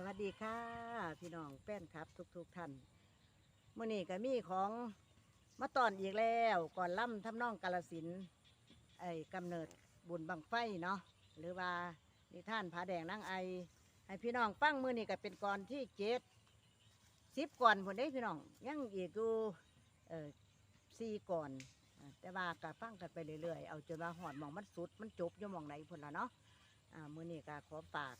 สวัสดีค่ะ พี่น้องแป้นครับ ทุกๆท่านมื่อนี้ก็มีของมาตอนอีกแล้วก่อนล่ำทำนองกาลสินไอ้กำเนิดบุญบังไฟเนาะหรือว่านิท่านผาแดงนั่งไอให้พี่น้องฟังมื่อนี้ก็เป็นก่อนที่เจ็ดสิบก่อนผลได้พี่น้องยังอีกกูเออสี่ก่อนแต่ว่าก็ฟังกันไปเรื่อยๆเอาจนว่าหอดมองมันสุดมันจบอยู่มองไหนพุ่นละเนาะอ่ามื่อนี้ก็ขอฝาก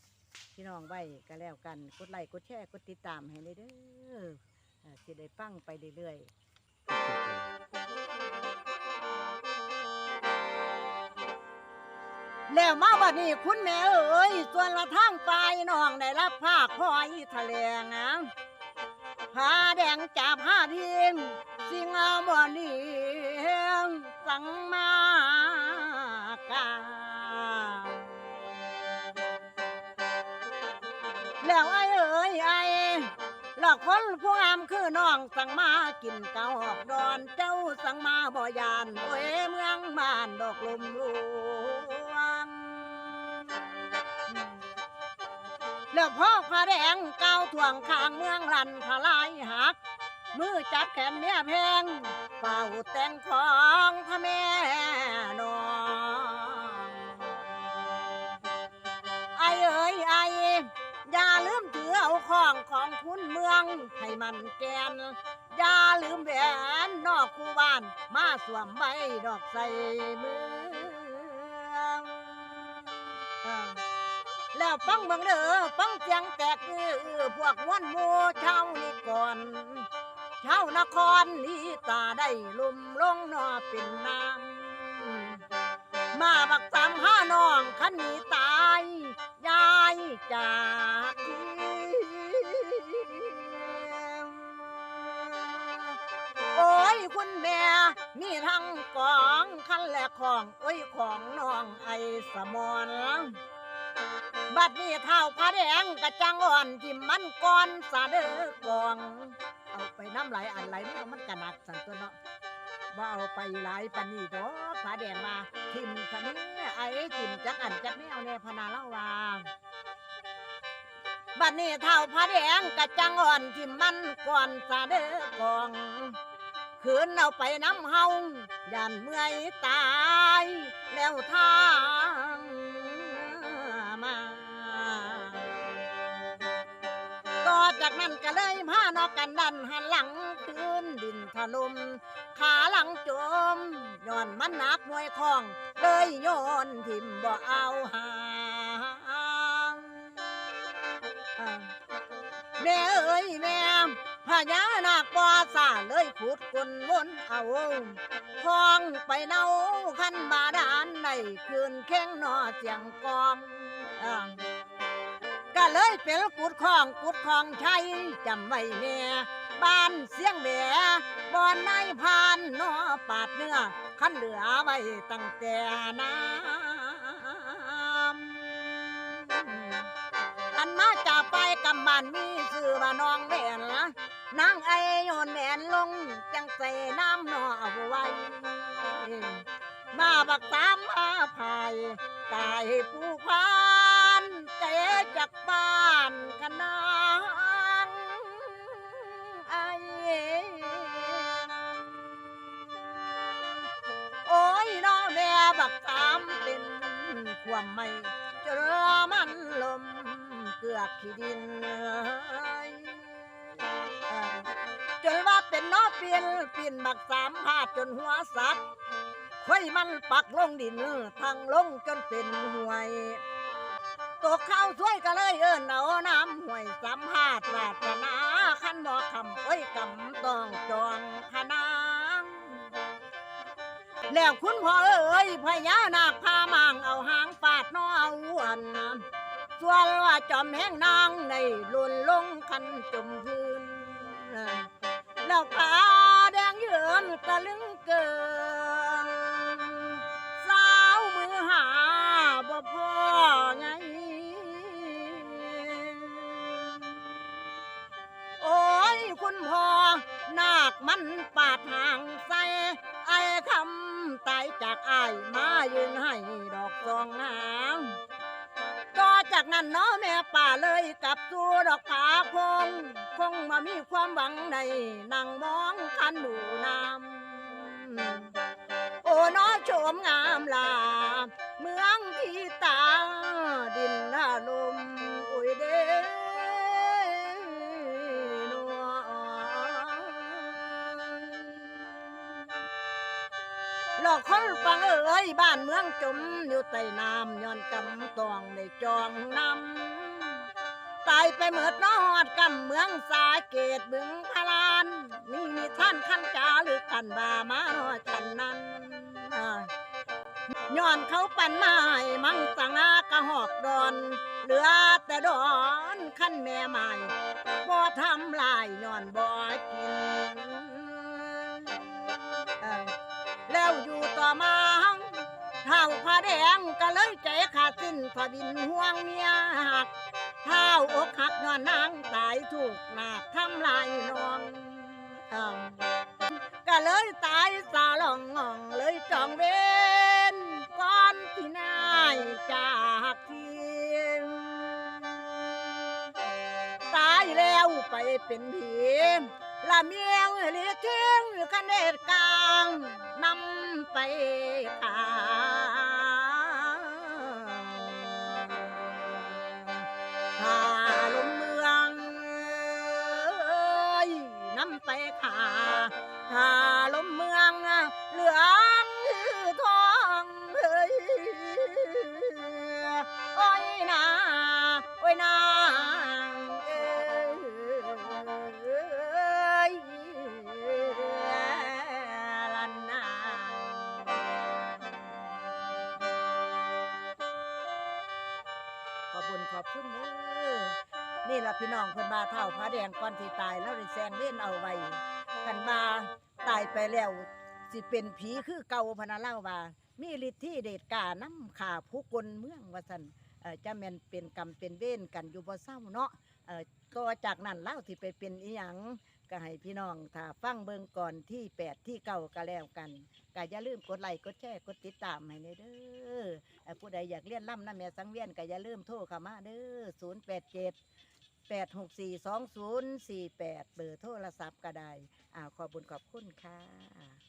พี่น้องไว้ก็แล้วกัน กดไลค์กดแชร์กดติดตามให้เลยเด้อเอ่อสิได้ฟังไปเรื่อยๆ แล้วมาบัดนี้คุณแม่เอ้ยส่วนละทางปลายน้องได้รับผ้าคอยทะเลงามผ้าแดงจับผ้าทีมสิงห์บ่นีสังมากา แล้วไอ้เอ้ยไอ้หลอกคนผู้งามคือน้องสังมากินเกาออกดอนเจ้าสังมาบ่ยานโอ้ยเมืองบ้านดอกลมลวงแล้วพ่อพระแดงเก้าถ่วงข้างเมืองลันทลายหัก มือจับแขนเมียแพงเป่าแต่งของพระแม่น้อ มันแกนอย่าลืมแหวนนอกคู่บ้าน มาสวมใบดอกใส่มืองแล้วฟังเบิ่งเด้อฟังเสียงแตกคือพวกม้วนหมูเช่านี่ก่อนเช่านครนี่ตาได้ลุ่มลงนอเป็นน้ำมาบักสามห้าน้องขันนี้ตายยายจาก คุณแม่ มีทั้งกองคันและของโอ้ยของน้องไอสมอนบัดนี้เท้าผ้าแดงกระจังอ่อนทิมมันก่อนสาเด้อกอง เอาไปน้ำไหลอันไหลมันมันกระหนักสันตัวเนาะว่าเอาไปหลายปันนี่ดอกผาแดงมาทิมทะนี้ไอ้ทิมจักอันจักแนวแน่พนาเล่าวางบัดนี้เท่าผาแดงกะจังอ่อนทิมมันก่อนสาเด้อกอง ขืนเอาไปน้ำเฮายันเมื่อยตาย แล้วทางมาต่อจากนั้นก็เลยพานอกกันดันหันหลังคืนดินถล่มขาหลังจมย้อนมันหนักมวยคองเลยโยนทิมบ่เอาหางอ่าแม่เอ้ยแม่ พญานาคปอสาเลยขุดกลวนเอาคลองไปเนาขันบาดาลในคืนแข้งนอเสียงกองอก็เลยเป็นกุดของกุดของใชัยจำไว้แน่บ้านเสียงแหล่บอนนายพานนอปาดเนื้อขันเหลือไว้ตั้งแต่น้ำอันมาจากไปกำบ้านมีชื่อว่าน้องแหวน นางไอโยนแหนลงจังใส่น้ำนอเอาไว้มาบักสามมาภายกายผู้พานใจจากบ้านขนางไอโอ้ยน้องแม่บักสามเป็นความไม่เจอมันลมเกือกขี้ดินเอ้ย เป็นนอเปลี่ยนเปลี่ยนบักสามพาดจนหัวสักค่อยมันปักลงดินทางลงจนเป็นห่วยตกข้าวช่วยก็เลยเอิ้นเอาน้ำห่วยสามพาดราชนาขันบ่คำโอ้ยกำตองจองพนางแล้วคุณพ่อเอ้ยพญานาคพามางเอาหางฟาดนอเอาอ้วนส่วนว่าจอมแห้งนางในลุนลงคั มันปาดห่างใส่ไอ้คำตายจากอ้ายมายืนให้ดอกซองน้ำก็จากจากนั้นเนาะแม่ป่าเลยกลับสู่ดอกผาคง คงมามีความหวังในนั่งมองคันดูน้ำโอ้เน้อโฉมงามลา เมืองที่ตาดินนาลม หลอกคนฟังเอ้ยบ้านเมืองจมอยู่ใต้น้ำย้อนกำตองในจองน้ำตายไปเหมือดนอดกำเมืองสาเกตบึงพลาน นี่มีท่านขันจาหรือกันบามาหนอกันนั้นย้อนเขาปั่นไม้มังสังอากระหอกดอน เหลือแต่ดอนขั้นแม่ไม้บ่ทำลายย้อนบ่กิน มาเท้าผ้าแดงก็เลยใจขาดสิ้นพบินห่วงเมียหักเท้าอกหักยอนนางตายถูกหนักทำลายน้องก็เลยตายสาลองงองเลยจองเวนก่อนที่นายจากทีตายแล้วไปเป็นผี ละเมียงเทียทิ้ ขอบคุณเด้อนี่ล่ะพี่น้องคนบาเท่าพระแดงก่อนที่ตายแล้วได้แซงเล่นเอาไว้กันมาตายไปแล้วสิเป็นผีคือเก่าพะนาเล่าว่า มีฤทธิ์ที่เดชกาน้ำขาผู้คนเมืองว่าสันเอ่อจะแม่นเป็นกรรมเป็นเวรกันอยู่บ่เศร้าเนาะเอ่อก็จากนั้นเล่าที่ไปเป็นอีหยัง ก็ให้พี่น้องถ้าฟังเบิ่งก่อนที่แปดที่เก่าก็แล้วกันก็อย่าลืมกดไลค์กดแชร์กดติดตามให้ในเด้อเอ่อผู้ใดอยากเรียนล่ำน้ำแม่สังเวียนก็อย่าลืมโทรเข้ามาเด้อศูนย์แปดเจ็ดแปดหกสี่สองศูนย์สี่แปดเบอร์โทรศัพท์ก็ได้อ่าขอบุญขอบคุณค่ะ